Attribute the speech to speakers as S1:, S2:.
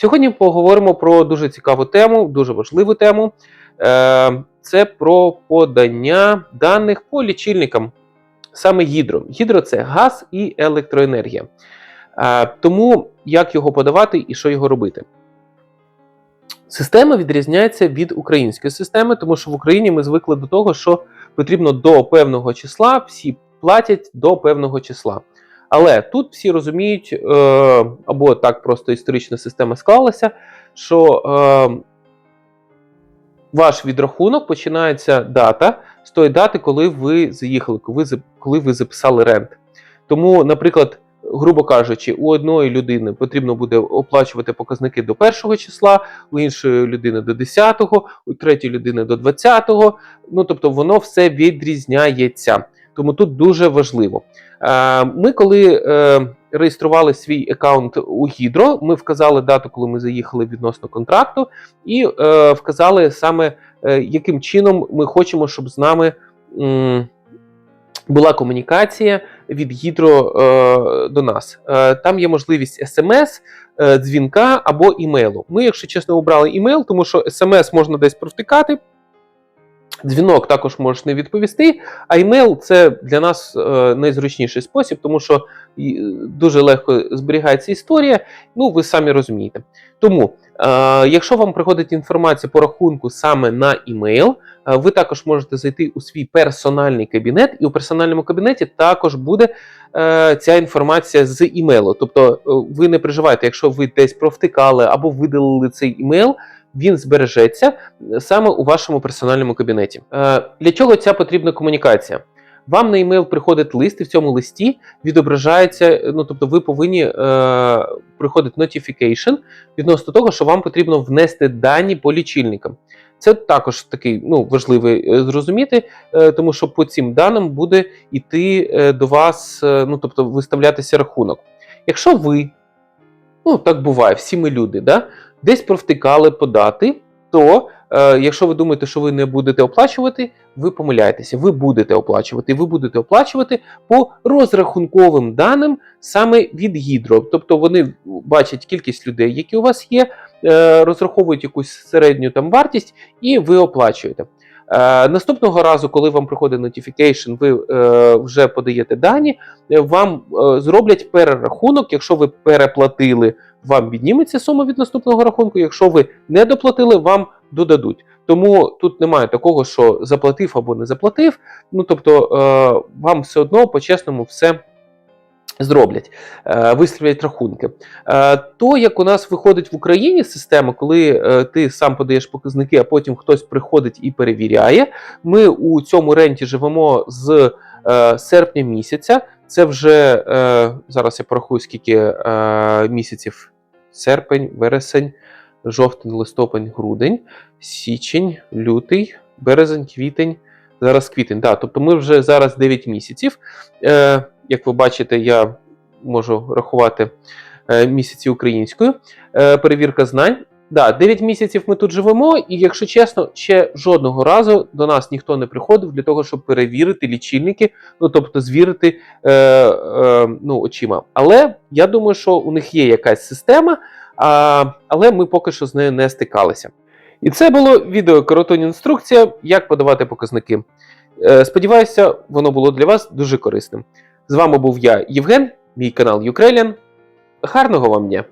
S1: Сьогодні поговоримо про дуже цікаву тему, дуже важливу тему. Е, Це про подання даних по лічильникам, саме гідро. Гідро це газ і електроенергія. Е, Тому як його подавати і що його робити? Система відрізняється від української системи, тому що в Україні ми звикли до того, що потрібно до певного числа, всі платять до певного числа. Але тут всі розуміють, е, або так просто історична система склалася, що е, ваш відрахунок починається дата з тої дати, коли ви заїхали, коли ви, записали рент. Тому, наприклад, грубо кажучи, у одної людини потрібно буде оплачувати показники до першого числа, у іншої людини до 10-го, у третьої людини до 20-го. Ну тобто воно все відрізняється. Тому тут дуже важливо. Е, Ми, коли е, реєстрували свій аккаунт у Гідро, ми вказали дату, коли ми заїхали відносно контракту, і е, вказали саме, яким чином ми хочемо, щоб з нами була комунікація від Гідро до нас. Там є можливість смс, дзвінка або імейлу. Ми, якщо чесно, обрали імейл, тому що смс можна десь провтикати. Дзвінок також можеш не відповісти, а імейл це для нас е, найзручніший спосіб, тому що е, дуже легко зберігається історія. Ну, ви самі розумієте. Тому, е, якщо вам приходить інформація по рахунку саме на імейл, е, ви також можете зайти у свій персональний кабінет, і у персональному кабінеті також буде ця інформація з імейлу. Тобто, ви не переживайте, якщо ви десь провтикали або видалили цей імейл. Він збережеться е, саме у вашому персональному кабінеті. Е, Для чого ця потрібна комунікація? Вам на емейл приходить лист, і в цьому листі відображається. Ну тобто, ви повинні е, приходить notification відносно того, що вам потрібно внести дані по лічильникам. Це також такий ну важливий е, зрозуміти, е, тому що по цим даним буде йти е, до вас, е, ну тобто виставлятися рахунок. Якщо ви, ну так буває, всі ми люди, да, десь провтикали подати, то е, якщо ви думаєте, що ви не будете оплачувати, ви помиляєтеся. Ви будете оплачувати. Ви будете оплачувати по розрахунковим даним саме від гідро. Тобто вони бачать кількість людей, які у вас є, е, розраховують якусь середню там вартість, і ви оплачуєте. Е, наступного разу, коли вам приходить notification, ви е, вже подаєте дані, е, вам е, зроблять перерахунок. Якщо ви переплатили, вам відніметься сума від наступного рахунку. Якщо ви не доплатили, вам додадуть. Тому тут немає такого, що заплатив або не заплатив. Ну тобто е, вам все одно по-чесному все. Зроблять, е, виставлять рахунки. Е, То, як у нас виходить в Україні система, коли е, ти сам подаєш показники, а потім хтось приходить і перевіряє. Ми у цьому ренті живемо з серпня місяця. Це вже зараз я порахую, скільки місяців: серпень, вересень, жовтень, листопень, грудень, січень, лютий, березень, квітень. Зараз квітень. Да, тобто ми вже зараз 9 місяців. Як ви бачите, я можу рахувати е, місяці українською. Е, перевірка знань. Да, 9 місяців ми тут живемо, і якщо чесно, ще жодного разу до нас ніхто не приходив для того, щоб перевірити лічильники, ну тобто звірити е, е, ну, очима. Але я думаю, що у них є якась система, а, але ми поки що з нею не стикалися. І це було відео коротонь інструкція, як подавати показники. Е, Сподіваюся, воно було для вас дуже корисним. З вами був я, Євген, мій канал Ukrainian. Гарного вам дня!